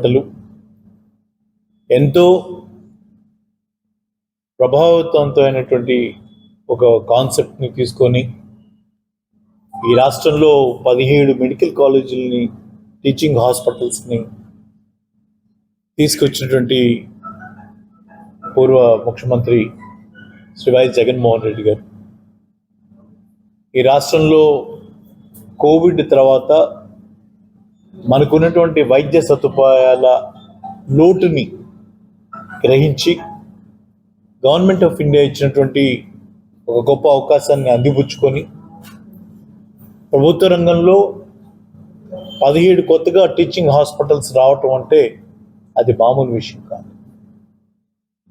Hospital ఎంతో ప్రభావవంతమైనటువంటి ఒక కాన్సెప్ట్ని తీసుకొని ఈ రాష్ట్రంలో పదిహేడు మెడికల్ కాలేజీలని టీచింగ్ హాస్పిటల్స్ని తీసుకొచ్చినటువంటి పూర్వ ముఖ్యమంత్రి శ్రీ వైఎస్ జగన్మోహన్ రెడ్డి గారు. ఈ రాష్ట్రంలో కోవిడ్ తర్వాత మనకున్నటువంటి వైద్య సదుపాయాల లోటుని గ్రహించి గవర్నమెంట్ ఆఫ్ ఇండియా ఇచ్చినటువంటి ఒక గొప్ప అవకాశాన్ని అందిపుచ్చుకొని ప్రభుత్వ రంగంలో పదిహేడు కొత్తగా టీచింగ్ హాస్పిటల్స్ రావటం అంటే అది మామూలు విషయం కాదు.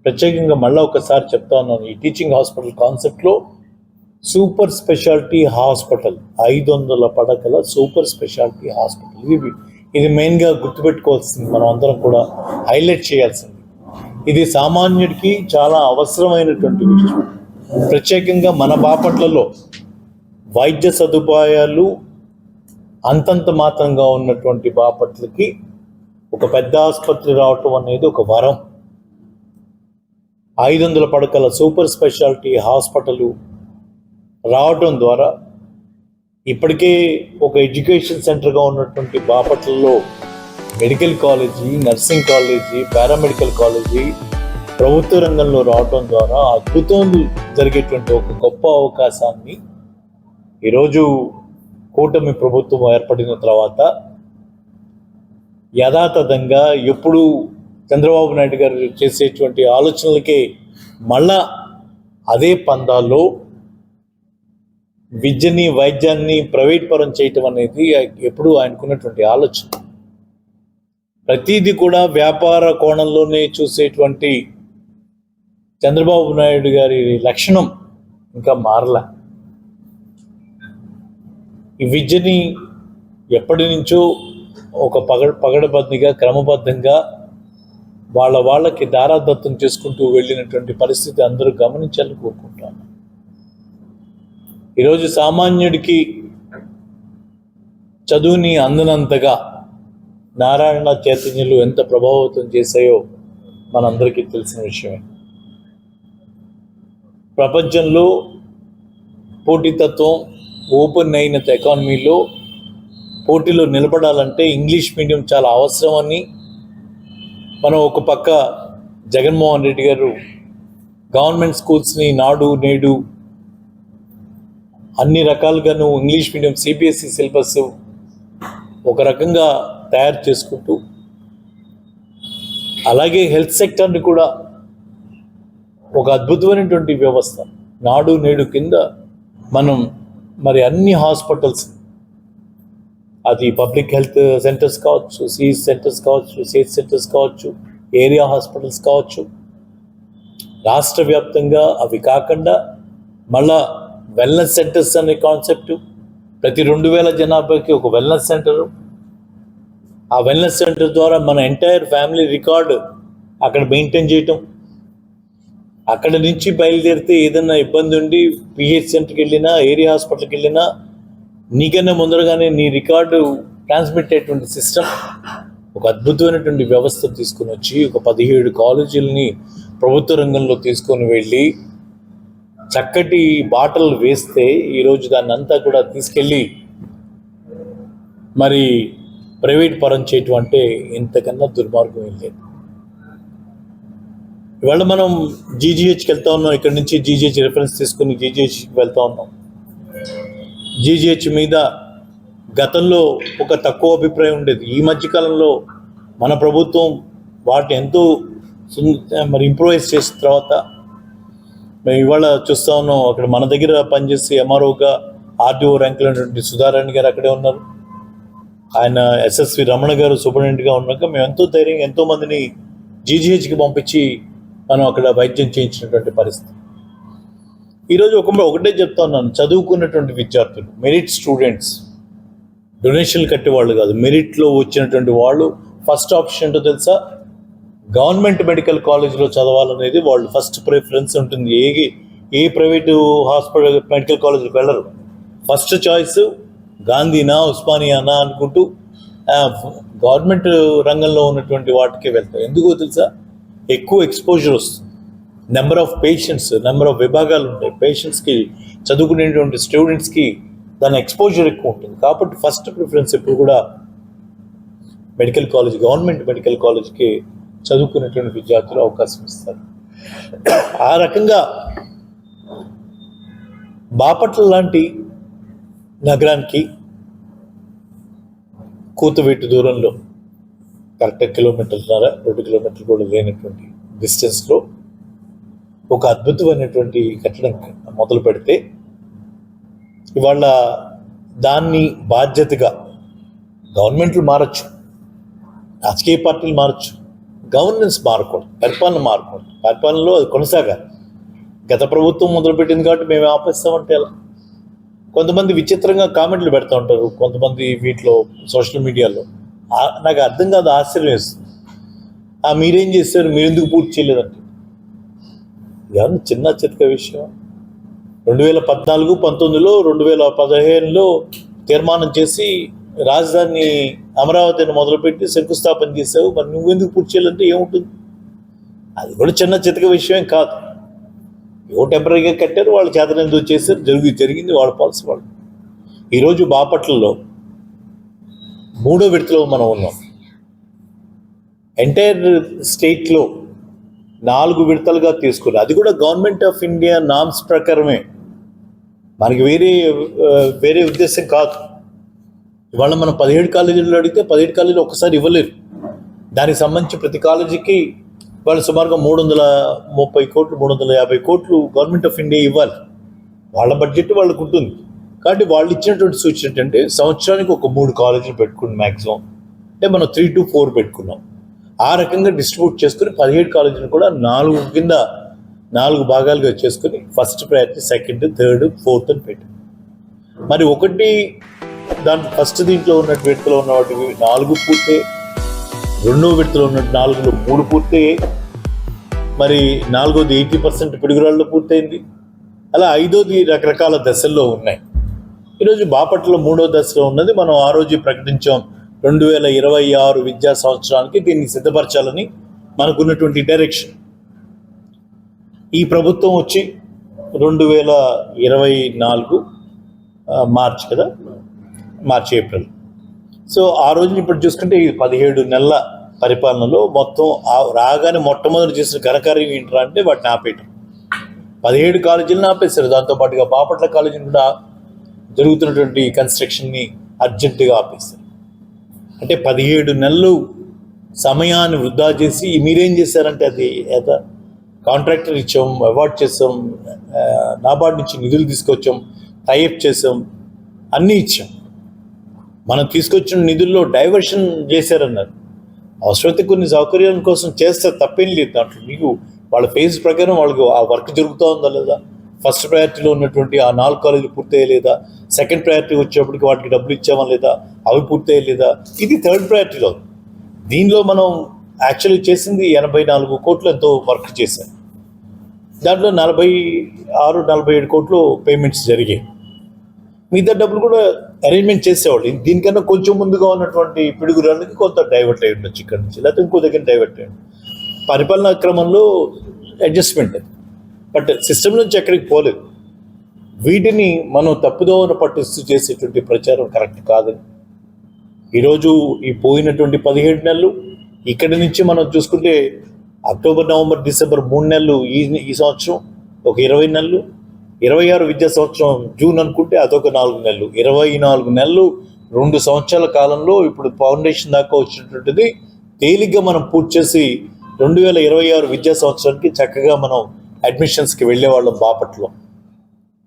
ప్రత్యేకంగా మళ్ళీ ఒకసారి చెప్తా ఉన్నాను ఈ టీచింగ్ హాస్పిటల్ కాన్సెప్ట్లో సూపర్ స్పెషాలిటీ హాస్పిటల్. ఐదు వందల పడకల సూపర్ స్పెషాలిటీ హాస్పిటల్. ఇది ఇది మెయిన్గా గుర్తుపెట్టుకోవాల్సింది మనం అందరం కూడా హైలైట్ చేయాల్సింది. ఇది సామాన్యుడికి చాలా అవసరమైనటువంటి విషయం. ప్రత్యేకంగా మన బాపట్లలో వైద్య సదుపాయాలు అంతంత మాత్రంగా ఉన్నటువంటి బాపట్లకి ఒక పెద్ద ఆసుపత్రి రావటం అనేది ఒక వరం. ఐదు వందల పడకల సూపర్ స్పెషాలిటీ హాస్పిటల్ రావటం ద్వారా ఇప్పటికే ఒక ఎడ్యుకేషన్ సెంటర్గా ఉన్నటువంటి బాపట్లలో medical college nursing college paramedical college ప్రభుత్వ రంగంలో రావటం ద్వారా అద్భుతం జరిగేటువంటి ఒక గొప్ప అవకాశాన్ని ఈరోజు కూటమి ప్రభుత్వం ఏర్పడిన తర్వాత యథాతథంగా ఎప్పుడు చంద్రబాబు నాయుడు గారు చేసేటువంటి ఆలోచనలకే మళ్ళా అదే పందాల్లో విద్యని వైద్యాన్ని ప్రైవేట్ పరం చేయటం అనేది ఎప్పుడూ ఆయనకున్నటువంటి ఆలోచన. ప్రతిదీ కూడా వ్యాపార కోణంలోనే చూసేటువంటి చంద్రబాబు నాయుడు గారి లక్షణం ఇంకా మారలా. ఈ విద్యని ఎప్పటి నుంచో ఒక పగ పగడబద్దిగా క్రమబద్ధంగా వాళ్ళ వాళ్ళకి దారాదత్తం చేసుకుంటూ వెళ్ళినటువంటి పరిస్థితి అందరూ గమనించాలని కోరుకుంటాను. ఈరోజు సామాన్యుడికి చదువుని అందనంతగా నారాయణ చైతన్యులు ఎంత ప్రభావితం చేశాయో మనందరికీ తెలిసిన విషయమే. ప్రపంచంలో పోటీతత్వం ఓపెన్ అయిన ఎకానమీలో పోటీలో నిలబడాలంటే ఇంగ్లీష్ మీడియం చాలా అవసరమని మనం ఒక పక్క జగన్మోహన్ రెడ్డి గారు గవర్నమెంట్ స్కూల్స్ని నాడు నేడు అన్ని రకాలుగాను ఇంగ్లీష్ మీడియం సిబిఎస్ఈ సిలబస్ ఒక రకంగా తయారు చేసుకుంటూ అలాగే హెల్త్ సెక్టర్ని కూడా ఒక అద్భుతమైనటువంటి వ్యవస్థ. నాడు నేడు కింద మనం మరి అన్ని హాస్పిటల్స్ అది పబ్లిక్ హెల్త్ సెంటర్స్ కావచ్చు సిఎస్ సెంటర్స్ కావచ్చు సేత్ సెంటర్స్ కావచ్చు ఏరియా హాస్పిటల్స్ కావచ్చు రాష్ట్ర వ్యాప్తంగా అవి కాకుండా మళ్ళా వెల్నెస్ సెంటర్స్ అనే కాన్సెప్ట్ ప్రతి రెండు వేల జనాభాకి ఒక వెల్నెస్ సెంటరు ఆ వెల్నెస్ సెంటర్ ద్వారా మన ఎంటైర్ ఫ్యామిలీ రికార్డు అక్కడ మెయింటైన్ చేయటం. అక్కడ నుంచి బయలుదేరితే ఏదైనా ఇబ్బంది ఉండి పిహెచ్ సెంటర్కి వెళ్ళినా ఏరియా హాస్పిటల్కి వెళ్ళినా నీకన్నా ముందరగానే నీ రికార్డు ట్రాన్స్మిట్ అయ్యేటువంటి సిస్టమ్ ఒక అద్భుతమైనటువంటి వ్యవస్థ తీసుకుని వచ్చి ఒక పదిహేడు కాలేజీలని ప్రభుత్వ రంగంలో తీసుకొని వెళ్ళి చక్కటి బాటలు వేస్తే ఈరోజు దాన్ని అంతా కూడా తీసుకెళ్ళి మరి ప్రైవేట్ పరం చేయటం అంటే ఇంతకన్నా దుర్మార్గం ఏం లేదు. ఇవాళ మనం జీజీహెచ్కి వెళ్తా ఉన్నాం. ఇక్కడ నుంచి జీజీహెచ్ రిఫరెన్స్ తీసుకుని జీజీహెచ్కి వెళ్తా ఉన్నాం. జీజీహెచ్ మీద గతంలో ఒక తక్కువ అభిప్రాయం ఉండేది. ఈ మధ్యకాలంలో మన ప్రభుత్వం వాటిని ఎంతో మరి ఇంప్రూవైజ్ చేసిన తర్వాత మేము ఇవాళ చూస్తా ఉన్నాం అక్కడ మన దగ్గర పనిచేసి ఎంఆర్ఓగా ఆర్డీఓ ర్యాంకులు ఉన్నటువంటి సుధారాణి గారు అక్కడే ఉన్నారు. ఆయన ఎస్ఎస్వి రమణ గారు సూపరింటెండెంట్గా ఉన్నాక మేము ఎంతో ధైర్యంగా ఎంతో మందిని జీజీహెచ్కి పంపించి మనం అక్కడ వైద్యం చేయించినటువంటి పరిస్థితి. ఈరోజు ఒక ఒకటే చెప్తా ఉన్నాను. చదువుకున్నటువంటి విద్యార్థులు మెరిట్ స్టూడెంట్స్ డొనేషన్లు కట్టేవాళ్ళు కాదు మెరిట్లో వచ్చినటువంటి వాళ్ళు ఫస్ట్ ఆప్షన్ ఏంటో తెలుసా? గవర్నమెంట్ మెడికల్ కాలేజ్లో చదవాలనేది వాళ్ళు ఫస్ట్ ప్రిఫరెన్స్ ఉంటుంది. ఏ ఏ ప్రైవేటు హాస్పిటల్ మెడికల్ కాలేజ్కి వెళ్ళరు. ఫస్ట్ చాయిస్ గాంధీనా ఉస్మానియానా అనుకుంటూ గవర్నమెంట్ రంగంలో ఉన్నటువంటి వాటికి వెళ్తారు ఎందుకో తెలుసా? ఎక్కువ ఎక్స్పోజర్ వస్తుంది. Number of patients number of విభాగాలు ఉంటాయి. పేషెంట్స్కి చదువుకునేటువంటి స్టూడెంట్స్కి దాని ఎక్స్పోజర్ ఎక్కువ ఉంటుంది. కాబట్టి ఫస్ట్ ప్రిఫరెన్స్ ఎప్పుడు కూడా మెడికల్ కాలేజ్ గవర్నమెంట్ మెడికల్ కాలేజ్కి చదువుకునేటువంటి విద్యార్థులు అవకాశం ఇస్తారు. ఆ రకంగా బాపట్ల లాంటి నగరానికి కూతవేటు దూరంలో కరెక్ట్ కిలోమీటర్న్నర రెండు కిలోమీటర్లు కూడా లేనటువంటి డిస్టెన్స్లో ఒక అద్భుతమైనటువంటి కట్టడం మొదలు పెడితే ఇవాళ దాన్ని బాధ్యతగా గవర్నమెంట్లు మారచ్చు రాజకీయ పార్టీలు మారచ్చు గవర్నెన్స్ మారకూడదు పరిపాలన మారకూడదు పరిపాలనలో అది కొనసాగాలి. గత ప్రభుత్వం మొదలుపెట్టింది కాబట్టి మేము ఆపేస్తామంటే ఎలా? కొంతమంది విచిత్రంగా కామెంట్లు పెడతా ఉంటారు. కొంతమంది వీటిలో సోషల్ మీడియాలో. నాకు అర్థం కాదు ఆశ్చర్యం వేస్తుంది. ఆ మీరేం చేస్తారు మీరు ఎందుకు పూర్తి చేయలేదంటే? ఇవన్నీ చిన్న చితక విషయం రెండు వేల పద్నాలుగు పంతొమ్మిదిలో రెండు వేల పదిహేనులో తీర్మానం చేసి రాజధాని అమరావతిని మొదలుపెట్టి శంకుస్థాపన చేసావు మరి నువ్వెందుకు పూర్తి చేయాలంటే ఏముంటుంది? అది కూడా చిన్న చితక విషయం కాదు. ఏవో టెంపరీగా కట్టారు వాళ్ళు చేతనందు చేశారు జరిగి జరిగింది వాళ్ళ పాలసీ వాళ్ళు. ఈరోజు బాపట్లలో మూడో విడతలో మనం ఉన్నాం. ఎంటైర్ స్టేట్లో నాలుగు విడతలుగా తీసుకున్నారు. అది కూడా గవర్నమెంట్ ఆఫ్ ఇండియా నామ్స్ ప్రకారమే. మనకి వేరే వేరే ఉద్దేశం కాదు. ఇవాళ మనం పదిహేడు కాలేజీలు అడిగితే పదిహేడు కాలేజీలు ఒక్కసారి ఇవ్వలేరు. దానికి సంబంధించి ప్రతి కాలేజీకి వాళ్ళు సుమారుగా మూడు వందల ముప్పై కోట్లు మూడు వందల యాభై కోట్లు గవర్నమెంట్ ఆఫ్ ఇండియా ఇవ్వాలి. వాళ్ళ బడ్జెట్ వాళ్ళకు ఉంటుంది. కాబట్టి వాళ్ళు ఇచ్చినటువంటి సూచన ఏంటంటే సంవత్సరానికి ఒక మూడు కాలేజీలు పెట్టుకుని మ్యాక్సిమం అంటే మనం త్రీ టు ఫోర్ పెట్టుకున్నాం. ఆ రకంగా డిస్ట్రిబ్యూట్ చేసుకుని పదిహేడు కాలేజీలు కూడా నాలుగు కింద నాలుగు భాగాలుగా చేసుకుని first priority second third fourth అని పెట్టాం. మరి ఒకటి దాంట్లో ఫస్ట్ దీంట్లో ఉన్న విడతలో ఉన్న వాటికి నాలుగు పూర్తి రెండో విడతలో ఉన్న నాలుగులో మూడు పూర్తయ్యాయి మరి నాలుగోది ఎయిటీ పర్సెంట్ పిడుగురాళ్ళు పూర్తయింది. అలా ఐదోది రకరకాల దశల్లో ఉన్నాయి. ఈరోజు బాపట్ల మూడో దశలో ఉన్నది. మనం ఆ రోజు ప్రకటించాం. రెండు వేల ఇరవై ఆరు విద్యా సంవత్సరానికి దీన్ని సిద్ధపరచాలని మనకున్నటువంటి డైరెక్షన్ ఈ ప్రభుత్వం వచ్చి రెండు వేల ఇరవై నాలుగు మార్చ్ కదా? మార్చి ఏప్రిల్. సో ఆ రోజున ఇప్పుడు చూసుకుంటే ఈ పదిహేడు నెలల పరిపాలనలో మొత్తం రాగానే మొట్టమొదటి చేసిన ఘనకార్యం ఏంటరా అంటే వాటిని ఆపేయటం. పదిహేడు కాలేజీలను ఆపేశారు. దాంతోపాటుగా బాపట్ల కాలేజీని కూడా జరుగుతున్నటువంటి కన్స్ట్రక్షన్ని అర్జెంటుగా ఆపేశారు. అంటే పదిహేడు నెలలు సమయాన్ని వృధా చేసి మీరేం చేశారంటే అది ఏదో కాంట్రాక్టర్ ఇచ్చాం అవార్డ్ చేసాం నాబార్డ్ నుంచి నిధులు తీసుకొచ్చాం టైఅప్ చేసాం అన్నీ ఇచ్చాం. మనం తీసుకొచ్చిన నిధుల్లో డైవర్షన్ చేశారన్నారు. అవసరమైతే కొన్ని సౌకర్యాల కోసం చేస్తే తప్పేం లేదు. దాంట్లో మీకు వాళ్ళ ఫేజ్ ప్రకారం వాళ్ళకి ఆ వర్క్ జరుగుతూ ఉందా లేదా? ఫస్ట్ ప్రయారిటీలో ఉన్నటువంటి ఆ నాలుగు కాలేజీలు పూర్తయ్యలేదా? సెకండ్ ప్రయారిటీ వచ్చేప్పటికి వాటికి డబ్బులు ఇచ్చామా లేదా? అవి పూర్తయ్యలేదా? ఇది థర్డ్ ప్రయారిటీలో. దీనిలో మనం యాక్చువల్లీ చేసింది ఎనభై నాలుగు కోట్లు ఎంతో వర్క్ చేశారు. దాంట్లో నలభై ఆరు నలభై ఏడు కోట్లు పేమెంట్స్ జరిగాయి. మిగతా డబ్బులు కూడా అరేంజ్మెంట్ చేసేవాళ్ళు. దీనికన్నా కొంచెం ముందుగా ఉన్నటువంటి పిడుగురాళ్ళకి కొంత డైవర్ట్ అయ్యి ఉండొచ్చు ఇక్కడ నుంచి. లేకపోతే ఇంకో దగ్గర డైవర్ట్ అయ్యి పరిపాలనా క్రమంలో అడ్జస్ట్మెంట్ బట్ సిస్టమ్ నుంచి ఎక్కడికి పోలేదు. వీటిని మనం తప్పుదోవన పట్టిస్తూ చేసేటువంటి ప్రచారం కరెక్ట్ కాదని ఈరోజు ఈ పోయినటువంటి పదిహేడు నెలలు ఇక్కడి నుంచి మనం చూసుకుంటే అక్టోబర్ నవంబర్ డిసెంబర్ మూడు నెలలు ఈ ఈ సంవత్సరం ఒక ఇరవై నెలలు ఇరవై ఆరు విద్యా సంవత్సరం జూన్ అనుకుంటే అదొక నాలుగు నెలలు. ఇరవై నాలుగు నెలలు రెండు సంవత్సరాల కాలంలో ఇప్పుడు ఫౌండేషన్ దాకా వచ్చినటువంటిది. తేలిగ్గా మనం పూర్తి చేసి రెండు వేల ఇరవై ఆరు విద్యా సంవత్సరానికి చక్కగా మనం అడ్మిషన్స్కి వెళ్ళేవాళ్ళం బాపట్లో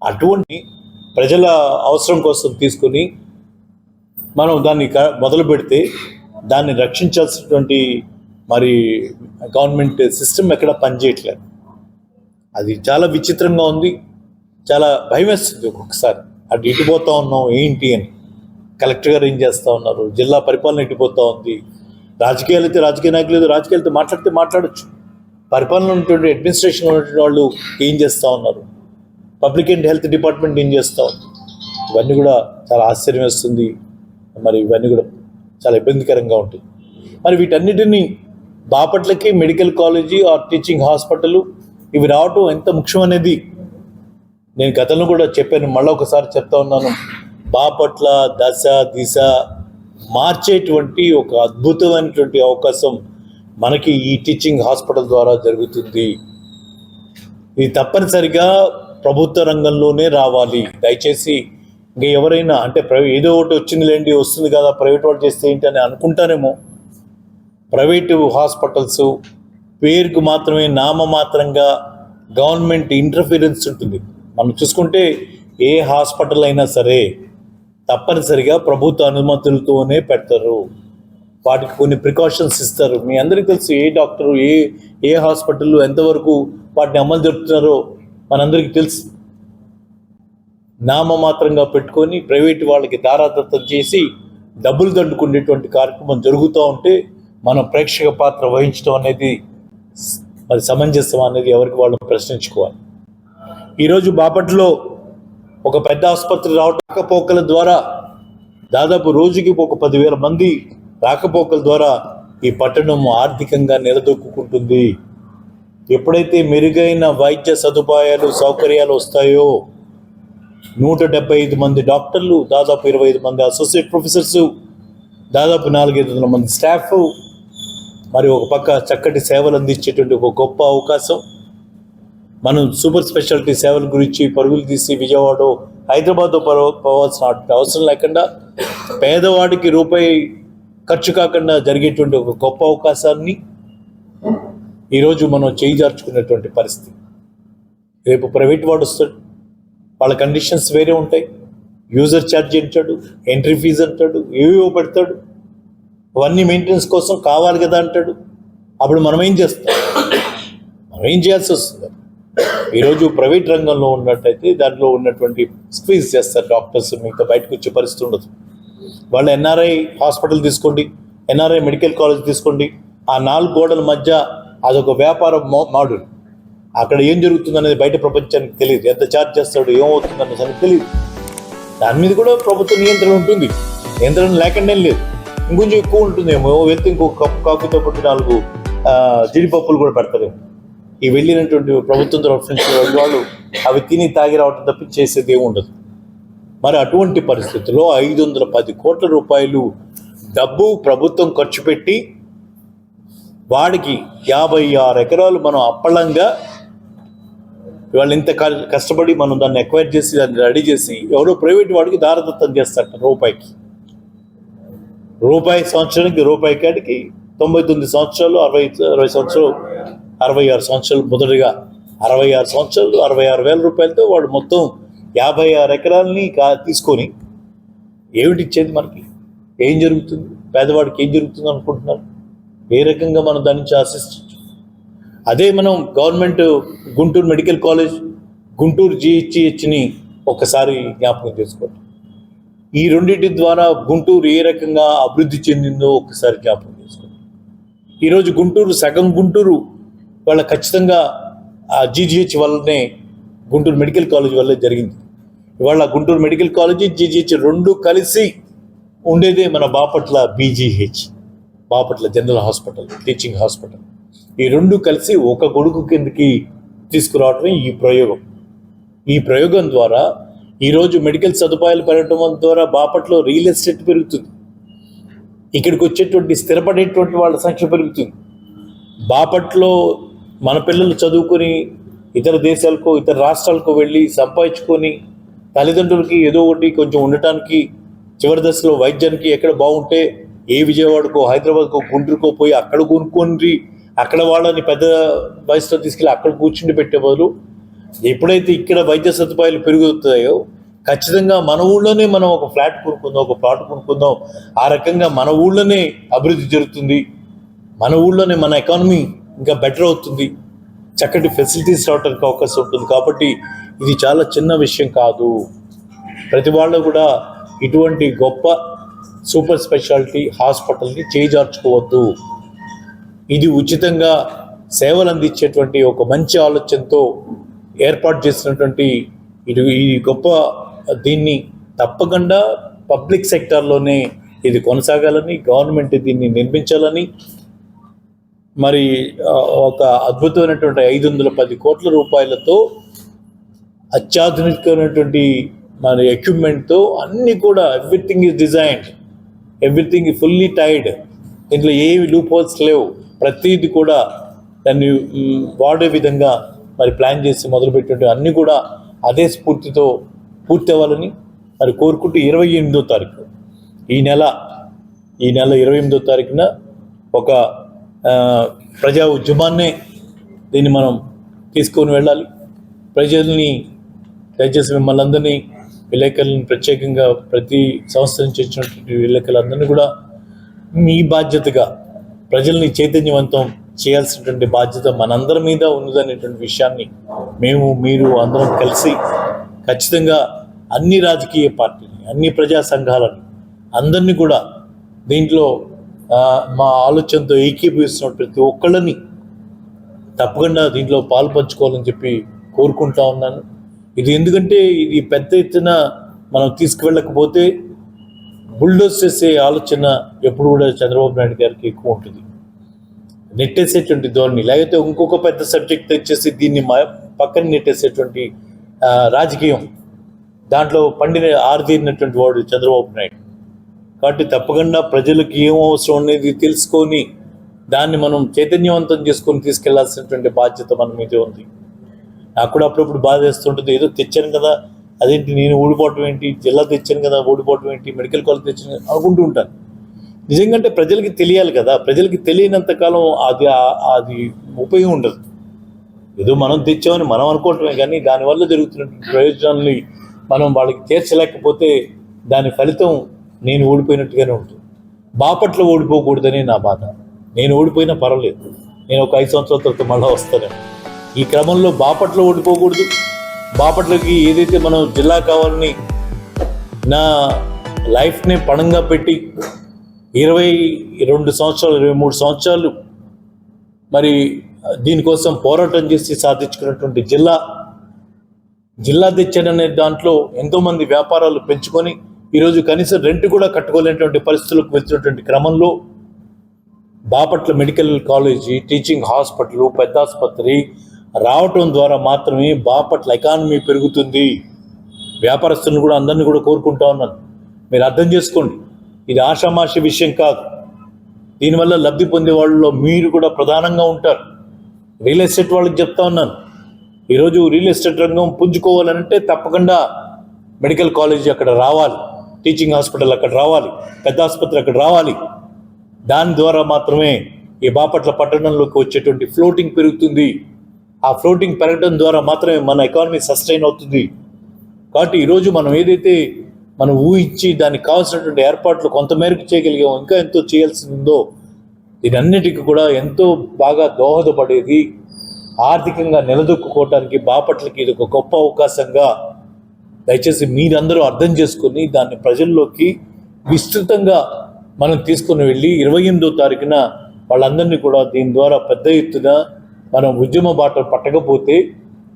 అటువంటి ప్రజల అవసరం కోసం తీసుకొని మనం దాన్ని మొదలు పెడితే దాన్ని రక్షించాల్సినటువంటి మరి గవర్నమెంట్ సిస్టమ్ ఎక్కడ పనిచేయట్లేదు. అది చాలా విచిత్రంగా ఉంది. చాలా భయం వేస్తుంది ఒక్కొక్కసారి. అటు ఇటుపోతా ఉన్నాం ఏంటి అని. కలెక్టర్ గారు ఏం చేస్తూ ఉన్నారు? జిల్లా పరిపాలన ఇటుపోతూ ఉంది? రాజకీయాలు అయితే రాజకీయ నాయకులు అయితే రాజకీయాలతో మాట్లాడితే మాట్లాడచ్చు. పరిపాలన ఉన్నటువంటి అడ్మినిస్ట్రేషన్ ఉన్నటువంటి వాళ్ళు ఏం చేస్తూ ఉన్నారు? పబ్లిక్ అండ్ హెల్త్ డిపార్ట్మెంట్ ఏం చేస్తూ ఉంది? ఇవన్నీ కూడా చాలా ఆశ్చర్యం వేస్తుంది. మరి ఇవన్నీ కూడా చాలా ఇబ్బందికరంగా ఉంటుంది మరి వీటన్నిటినీ బాపట్లకి medical college or teaching hospital ఇవి రావటం ఎంత ముఖ్యం అనేది నేను గతంలో కూడా చెప్పాను మళ్ళీ ఒకసారి చెప్తా ఉన్నాను. బాపట్ల దశ దిశ మార్చేటువంటి ఒక అద్భుతమైనటువంటి అవకాశం మనకి ఈ టీచింగ్ హాస్పిటల్ ద్వారా జరుగుతుంది. ఇది తప్పనిసరిగా ప్రభుత్వ రంగంలోనే రావాలి. దయచేసి ఇంకా ఎవరైనా అంటే ప్రైవే ఏదో ఒకటి వచ్చింది లేండి వస్తుంది కదా ప్రైవేట్ వాళ్ళు చేస్తే ఏంటి అని అనుకుంటారేమో. ప్రైవేటు హాస్పిటల్స్ పేరుకు మాత్రమే నామమాత్రంగా గవర్నమెంట్ ఇంటర్ఫీరెన్స్ ఉంటుంది. మనం చూసుకుంటే ఏ హాస్పిటల్ అయినా సరే తప్పనిసరిగా ప్రభుత్వ అనుమతులతోనే పెడతారు. వాటికి కొన్ని ప్రికాషన్స్ ఇస్తారు. మీ అందరికీ తెలుసు ఏ డాక్టరు ఏ ఏ హాస్పిటల్ ఎంతవరకు వాటిని అమలు జరుపుతున్నారో మనందరికీ తెలుసు. నామమాత్రంగా పెట్టుకొని ప్రైవేట్ వాళ్ళకి దారాదత్తం చేసి డబ్బులు దండుకునేటువంటి కార్యక్రమం జరుగుతూ ఉంటే మనం ప్రేక్షక పాత్ర వహించడం అనేది మరి సమంజసం అనేది ఎవరికి వాళ్ళు ప్రశ్నించుకోవాలి. ఈరోజు బాపట్లో ఒక పెద్ద ఆసుపత్రి రాకపోకల ద్వారా దాదాపు రోజుకి ఒక పదివేల మంది రాకపోకల ద్వారా ఈ పట్టణం ఆర్థికంగా నిలదొక్కుంటుంది ఎప్పుడైతే మెరుగైన వైద్య సదుపాయాలు సౌకర్యాలు వస్తాయో నూట డెబ్బై ఐదు మంది డాక్టర్లు దాదాపు ఇరవై ఐదు మంది అసోసియేట్ ప్రొఫెసర్స్ దాదాపు నాలుగైదు వందల మంది స్టాఫ్ మరి ఒక పక్క చక్కటి సేవలు అందించేటువంటి ఒక గొప్ప అవకాశం. మనం సూపర్ స్పెషాలిటీ సేవల గురించి పరుగులు తీసి విజయవాడ హైదరాబాద్ పోవాల్సిన అవసరం లేకుండా పేదవాడికి రూపాయి ఖర్చు కాకుండా జరిగేటువంటి ఒక గొప్ప అవకాశాన్ని ఈరోజు మనం చేయిజార్చుకునేటువంటి పరిస్థితి. రేపు ప్రైవేట్ వాడు వస్తాడు. వాళ్ళ కండిషన్స్ వేరే ఉంటాయి. యూజర్ ఛార్జ్ అంటాడు ఎంట్రీ ఫీజు అంటాడు ఏవేవో పెడతాడు. అవన్నీ మెయింటెనెన్స్ కోసం కావాలి కదా అంటాడు. అప్పుడు మనం ఏం చేస్తాం? మనం ఏం చేయాల్సి వస్తుంది? ఈరోజు ప్రైవేట్ రంగంలో ఉన్నట్టయితే దాంట్లో ఉన్నటువంటి స్క్వీజ్ చేస్తారు డాక్టర్స్ మిగతా బయటకు వచ్చే పరిస్థితి ఉండదు. వాళ్ళు ఎన్ఆర్ఐ హాస్పిటల్ తీసుకోండి ఎన్ఆర్ఐ మెడికల్ కాలేజ్ తీసుకోండి. ఆ నాలుగు గోడల మధ్య అదొక వ్యాపార మో- మాడ్యూల్ అక్కడ ఏం జరుగుతుంది అనేది బయట ప్రపంచానికి తెలియదు. ఎంత ఛార్జ్ చేస్తాడు ఏమవుతుంది అన్న సంగతి తెలియదు. దాని మీద కూడా ప్రభుత్వ నియంత్రణ ఉంటుంది. నియంత్రణ లేకుండా లేదు. ఇంకొంచెం ఎక్కువ ఉంటుందేమో వెళ్తే ఇంకో కప్పు కాకుతో పాటు నాలుగు జీడిపప్పులు కూడా పెడతారేమో. ఈ వెళ్ళినటువంటి ప్రభుత్వం తరఫు వాళ్ళు అవి తిని తాగి రావటం తప్పి చేసేది ఉండదు. మరి అటువంటి పరిస్థితుల్లో ఐదు వందల పది కోట్ల రూపాయలు డబ్బు ప్రభుత్వం ఖర్చు పెట్టి వాడికి యాభై ఆరు ఎకరాలు మనం అప్పళంగా వాళ్ళు ఇంత కష్టపడి మనం దాన్ని ఎక్వైర్ చేసి దాన్ని రెడీ చేసి ఎవరో ప్రైవేట్ వాడికి దారదత్తం చేస్తారట రూపాయికి. రూపాయి సంవత్సరానికి రూపాయి కాడికి తొంభై తొమ్మిది సంవత్సరాలు అరవై అరవై సంవత్సరాలు అరవై ఆరు సంవత్సరాలు మొదటిగా అరవై ఆరు సంవత్సరాలు అరవై ఆరు వేల రూపాయలతో వాడు మొత్తం యాభై ఆరు ఎకరాలని కా తీసుకొని ఏమిటి ఇచ్చేది మనకి? ఏం జరుగుతుంది? పేదవాడికి ఏం జరుగుతుంది అనుకుంటున్నారు? ఏ రకంగా మనం దాని నుంచి ఆశించవచ్చు అదే మనం government Guntur medical college Guntur జిహెచ్జిహెచ్ని ఒకసారి జ్ఞాపకం చేసుకోవాలి ఈ రెండింటి ద్వారా గుంటూరు ఏ రకంగా అభివృద్ధి చెందిందో ఒకసారి జ్ఞాపకం చేసుకోండి. ఈరోజు గుంటూరు సగం గుంటూరు వాళ్ళ ఖచ్చితంగా ఆ జీజీహెచ్ వల్లనే గుంటూరు మెడికల్ కాలేజ్ వల్లే జరిగింది. ఇవాళ గుంటూరు మెడికల్ కాలేజీ జీజీహెచ్ రెండు కలిసి ఉండేదే మన Bapatla BGH Bapatla general hospital teaching hospital. ఈ రెండు కలిసి ఒక గొడుగు కిందకి తీసుకురావటమే ఈ ప్రయోగం. ఈ ప్రయోగం ద్వారా ఈరోజు మెడికల్ సదుపాయాలు పెరగడం ద్వారా బాపట్లో రియల్ ఎస్టేట్ పెరుగుతుంది. ఇక్కడికి వచ్చేటువంటి స్థిరపడేటువంటి వాళ్ళ సంఖ్య పెరుగుతుంది. బాపట్లో మన పిల్లలు చదువుకొని ఇతర దేశాలకు ఇతర రాష్ట్రాలకు వెళ్ళి సంపాదించుకొని తల్లిదండ్రులకి ఏదో ఒకటి కొంచెం ఉండటానికి చివరి దశలో వైద్యానికి ఎక్కడ బాగుంటే ఏ విజయవాడకో హైదరాబాద్కో గుంటూరుకో పోయి అక్కడ కొనుక్కొని అక్కడ వాళ్ళని పెద్ద వయసులో తీసుకెళ్ళి అక్కడ కూర్చుండి పెట్టే బదులు ఎప్పుడైతే ఇక్కడ వైద్య సదుపాయాలు పెరుగుతాయో ఖచ్చితంగా మన ఊళ్ళోనే మనం ఒక ఫ్లాట్ కొనుక్కుందాం ఒక ప్లాట్ కొనుక్కుందాం. ఆ రకంగా మన ఊళ్ళోనే అభివృద్ధి జరుగుతుంది. మన ఊళ్ళోనే మన ఎకానమీ ఇంకా బెటర్ అవుతుంది. చక్కటి ఫెసిలిటీస్ రావడానికి అవకాశం ఉంటుంది. కాబట్టి ఇది చాలా చిన్న విషయం కాదు. ప్రతి వాళ్ళు కూడా ఇటువంటి గొప్ప సూపర్ స్పెషాలిటీ హాస్పిటల్ని చేజార్చుకోవద్దు. ఇది ఉచితంగా సేవలు అందించేటువంటి ఒక మంచి ఆలోచనతో ఏర్పాటు చేసినటువంటి ఇది ఈ గొప్ప దీన్ని తప్పకుండా పబ్లిక్ సెక్టార్లోనే ఇది కొనసాగాలని గవర్నమెంట్ దీన్ని నిర్మించాలని మరి ఒక అద్భుతమైనటువంటి ఐదు వందల పది కోట్ల రూపాయలతో అత్యాధునికమైనటువంటి మరి ఎక్విప్మెంట్తో అన్నీ కూడా everything is designed. Everything fully tied. దీంట్లో ఏవి లూప్ హోల్స్ లేవు. ప్రతిదీ కూడా దాన్ని వాడే విధంగా మరి ప్లాన్ చేసి మొదలుపెట్టినట్టు అన్నీ కూడా అదే స్ఫూర్తితో పూర్తి అవ్వాలని మరి కోరుకుంటూ ఇరవై ఎనిమిదో తారీఖు. ఈ నెల ఈ నెల ఇరవై ఎనిమిదో తారీఖున ఒక ప్రజా ఉద్యమాన్నే దీన్ని మనం తీసుకొని వెళ్ళాలి. ప్రజల్ని దయచేసి మిమ్మల్ని అందరినీ విలేకరులను ప్రత్యేకంగా ప్రతి సంస్థ నుంచి వచ్చినటువంటి విలేకరులందరినీ కూడా మీ బాధ్యతగా ప్రజల్ని చైతన్యవంతం చేయాల్సినటువంటి బాధ్యత మనందరి మీద ఉన్నదనేటువంటి విషయాన్ని మేము మీరు అందరం కలిసి ఖచ్చితంగా అన్ని రాజకీయ పార్టీని అన్ని ప్రజా సంఘాలను అందరినీ కూడా దీంట్లో మా ఆలోచనతో ఏకీభవిస్తున్న ప్రతి ఒక్కళ్ళని తప్పకుండా దీంట్లో పాలు పంచుకోవాలని చెప్పి కోరుకుంటా ఉన్నాను. ఇది ఎందుకంటే ఇది పెద్ద ఎత్తున మనం తీసుకువెళ్ళకపోతే బుల్డోస్ చేసే ఆలోచన ఎప్పుడు కూడా చంద్రబాబు నాయుడు గారికి ఎక్కువ ఉంటుంది. నెట్టేసేటువంటి ధోరణి లేకపోతే ఇంకొక పెద్ద సబ్జెక్ట్ తెచ్చేసి దీన్ని మా పక్కన నెట్టేసేటువంటి రాజకీయం. దాంట్లో పండిన ఆరుతీరినటువంటి వాడు చంద్రబాబు నాయుడు. కాబట్టి తప్పకుండా ప్రజలకు ఏం అవసరం అనేది తెలుసుకొని దాన్ని మనం చైతన్యవంతం చేసుకొని తీసుకెళ్ళాల్సినటువంటి బాధ్యత మన మీద ఉంది. నాకు కూడా అప్పుడప్పుడు బాధ వేస్తుంటుంది. ఏదో తెచ్చాను కదా అదేంటి నేను ఊడిపోవటం ఏంటి? జిల్లా తెచ్చాను కదా ఊడిపోవటం ఏంటి? మెడికల్ కాలేజ్ తెచ్చాను అనుకుంటూ ఉంటాను. నిజంగా అంటే ప్రజలకి తెలియాలి కదా. ప్రజలకి తెలియనంత కాలం అది అది ఉపయోగం ఉండదు. ఏదో మనం తెచ్చామని మనం అనుకోవటమే కానీ దానివల్ల జరుగుతున్నటువంటి ప్రయోజనాల్ని మనం వాళ్ళకి తీర్చలేకపోతే దాని ఫలితం నేను ఓడిపోయినట్టుగానే ఉంటుంది. బాపట్ల ఓడిపోకూడదని నా బాధ. నేను ఓడిపోయినా పర్వాలేదు. నేను ఒక ఐదు సంవత్సరాల తర్వాత మళ్ళీ వస్తాను. ఈ క్రమంలో బాపట్ల ఓడిపోకూడదు బాపట్లకి ఏదైతే మనం జిల్లా కావాలని నా లైఫ్ని పణంగా పెట్టి ఇరవై రెండు సంవత్సరాలు ఇరవై మూడు సంవత్సరాలు మరి దీనికోసం పోరాటం చేసి సాధించుకున్నటువంటి జిల్లా జిల్లా తెచ్చాననే దాంట్లో ఎంతోమంది వ్యాపారాలు పెంచుకొని ఈరోజు కనీసం రెంట్ కూడా కట్టుకోలేనటువంటి పరిస్థితులకు వెళ్తున్నటువంటి క్రమంలో Bapatla medical college teaching hospital పెద్ద ఆసుపత్రి రావటం ద్వారా మాత్రమే బాపట్ల ఎకానమీ పెరుగుతుంది. వ్యాపారస్తులను కూడా అందరినీ కూడా కోరుకుంటా ఉన్నాను. మీరు అర్థం చేసుకోండి ఇది ఆషామాషి విషయం కాదు. దీనివల్ల లబ్ధి పొందే వాళ్ళలో మీరు కూడా ప్రధానంగా ఉంటారు. రియల్ ఎస్టేట్ వాళ్ళకి చెప్తా ఉన్నాను. ఈరోజు రియల్ ఎస్టేట్ రంగం పుంజుకోవాలంటే తప్పకుండా మెడికల్ కాలేజీ అక్కడ రావాలి. టీచింగ్ హాస్పిటల్ అక్కడ రావాలి పెద్ద ఆసుపత్రి అక్కడ రావాలి. దాని ద్వారా మాత్రమే ఈ బాపట్ల పట్టణంలోకి వచ్చేటువంటి ఫ్లోటింగ్ పెరుగుతుంది. ఆ ఫ్లోటింగ్ పెరగడం ద్వారా మాత్రమే మన ఎకానమీ సస్టైన్ అవుతుంది. కాబట్టి ఈరోజు మనం ఏదైతే మనం ఊహించి దానికి కావాల్సినటువంటి ఏర్పాట్లు కొంతమేరకు చేయగలిగాం ఇంకా ఎంతో చేయాల్సి ఉందో దీనన్నిటికీ కూడా ఎంతో బాగా దోహదపడేది ఆర్థికంగా నిలదొక్కుకోవటానికి బాపట్లకి ఇది ఒక గొప్ప అవకాశంగా దయచేసి మీరందరూ అర్థం చేసుకొని దాన్ని ప్రజల్లోకి విస్తృతంగా మనం తీసుకుని వెళ్ళి ఇరవై ఎనిమిదో తారీఖున వాళ్ళందరినీ కూడా దీని ద్వారా పెద్ద ఎత్తున మనం ఉద్యమ బాట పట్టకపోతే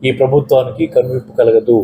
ఈ ప్రభుత్వానికి కనువిప్పు కలగదు.